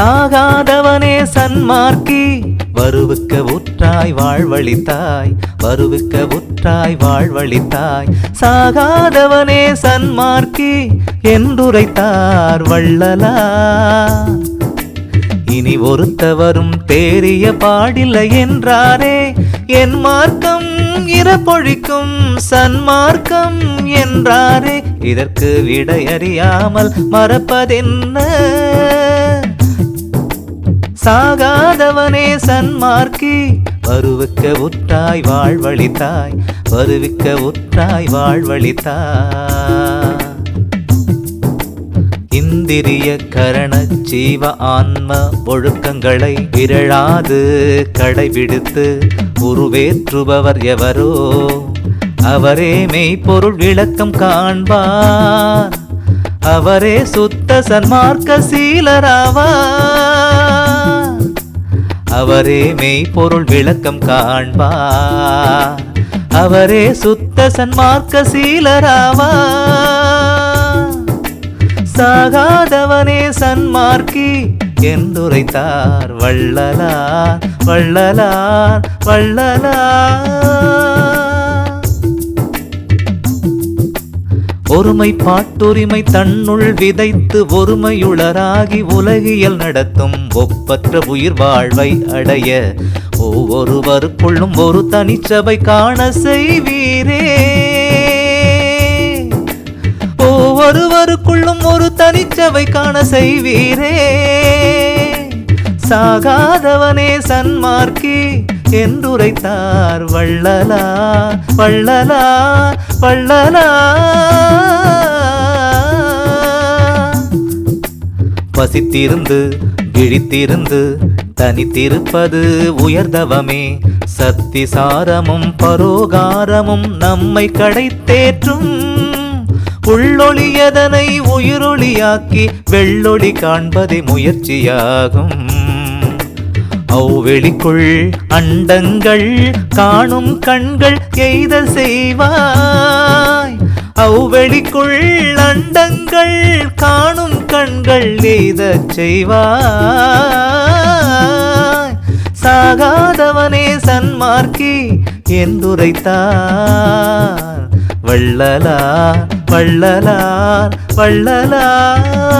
சாகாதவனே சன்மார்க்கி. வருவுக்க உற்றாய் வாழ்வழித்தாய். வருவுக்க உற்றாய் வாழ்வழித்தாய். சாகாதவனே சன்மார்க்கி என்றுரைத்தார் வள்ளலா. இனி ஒருத்தவரும் தேறிய பாடில்லை என்றாரே. என் மார்க்கம் இறப்பொழிக்கும் சன்மார்க்கம் என்றாரே. இதற்கு விடையறியாமல் மறப்பதென்ன? சாகாதவனே சன்மார்க்கி. வருவிக்க உற்றாய் வாழ்வழித்தாய். வருவிக்க உற்றாய் வாழ்வழித்தாய். இந்திரிய கரண ஜீவ ஆன்ம ஒழுக்கங்களை விரழாது கடைபிடித்து உருவேற்றுபவர் எவரோ. அவரே மெய்ப்பொருள் விளக்கம் காண்பார். அவரே சுத்த சன்மார்க்க சீலராவார். அவரே மெய்ப்பொருள் விளக்கம் காண்பா. அவரே சுத்த சன்மார்க்க சீலராவா சாகாதவனே சன்மார்க்கி என்றுரைத்தார் வள்ளலார் வள்ளலார் வள்ளலார். ஒருமை பாட்டுரிமை தன்னுள் விதைத்து ஒருமையுளராகி உலகியல் நடத்தும் ஒப்பற்ற உயிர் வாழ்வை அடைய ஒவ்வொருவருக்குள்ளும் ஒரு தனிச்சபை காண செய்வீரே. ஒவ்வொருவருக்குள்ளும் ஒரு தனிச்சபை காண செய்வீரே. சாகாதவனே சன்மார்க்கி என்றுரைத்தார் வள்ளலா வள்ளலா வள்ளலா. பசித்திருந்து விழித்திருந்து தனித்திருப்பது உயர்தவமே சத்திசாரமும் பரோகாரமும் நம்மை கடைத்தேற்றும். உள்ளொளியதனை உயிரொளியாக்கி வெள்ளொளி காண்பதே முயற்சியாகும். அவ்வெளிக்குள் அண்டங்கள் காணும் கண்கள் எய்த செய்வாய். அவ்வெளிக்குள் அண்டங்கள் காணும் கண்கள் எய்த செய்வாய். சாகாதவனே சன்மார்க்கி என்றுரைத்தார் வள்ளலார் வள்ளலார் வள்ளலார்.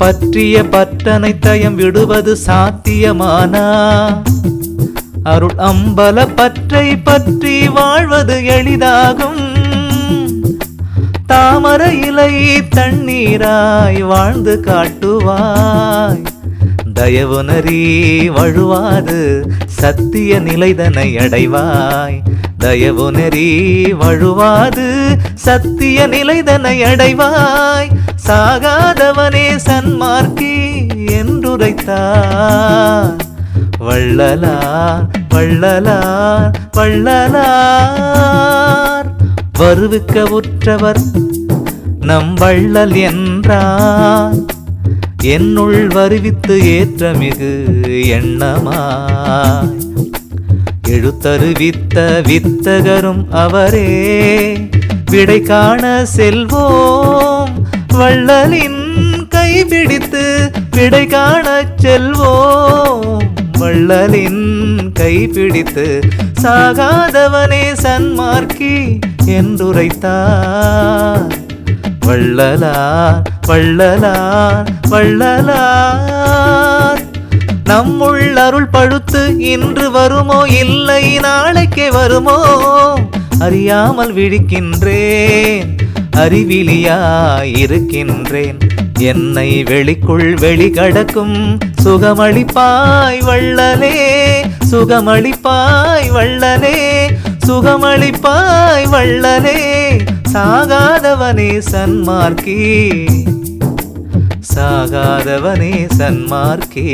பற்றிய பற்றனை தயம் விடுவது சாத்தியமானா? அருள் அம்பல பற்றை பற்றி வாழ்வது எளிதாகும். தாமர இலை தண்ணீராய் வாழ்ந்து காட்டுவாய். தயவுணரி வழுவாது சத்திய நிலைதனை அடைவாய். தயவுனரி வழுவாது சத்திய நிலைதனை அடைவாய். சாகாதவனே சன்மார்க்கி என்றுரைத்தார். வள்ளலார் வள்ளலார் வள்ளலார். வருவிக்க உற்றவர் நம் வள்ளல் என்றார். என்னுள் வருவித்து ஏற்றமிகு எண்ணமாய். எழுத்தருவித்த வித்தகரும் அவரே. விடை காண செல்வோம். வள்ளலின் கைபிடித்து விடை காண செல்வோம். வள்ளலின் கைபிடித்து சாகாதவனே சன்மார்க்கி என்றுரைத்தார். வள்ளலார் வள்ளலார் வள்ளலார். நம்முள் அருள் பழுத்து இன்று வருமோ இல்லை நாளைக்கே வருமோ? அறியாமல் விழிக்கின்றேன் அறிவிலியாயிருக்கின்றேன். என்னை வெளிக்குள் வெளிகடக்கும் சுகமளிப்பாய் வள்ளலே சுகமளிப்பாய் வள்ளலே சுகமளிப்பாய் வள்ளலே. சாகாதவனே சன்மார்க்கே. சாகாதவனே சன்மார்க்கே.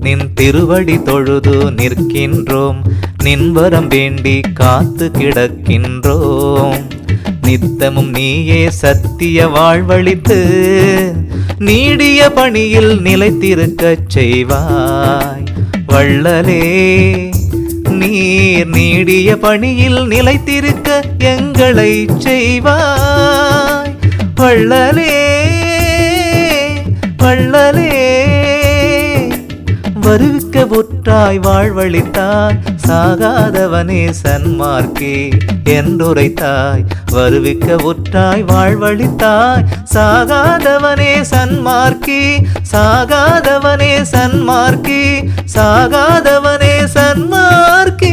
நின் திருவடி தொழுது நிற்கின்றோம் நின்வரம் வேண்டி காத்து கிடக்கின்றோம். நித்தமும் நீயே சத்திய வாழ்வழித்து நீடிய பணியில் நிலைத்திருக்கச் செய்வாய். வள்ளலே நீர் நீடிய பணியில் நிலைத்திருக்க எங்களை செய்வாய். வள்ளலே வள்ளலே. வருவிக்க புற்றாய் வாழ்வழித்தாய் சாகாதவனே சன்மார்க்கே என்றுரைத்தாய். வருவிக்க புற்றாய் வாழ்வழித்தாய் சாகாதவனே சன்மார்க்கே சாகாதவனே சன்மார்க்கே சாகாதவனே சன்மார்க்கே.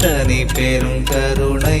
தனி பெரும் கருணை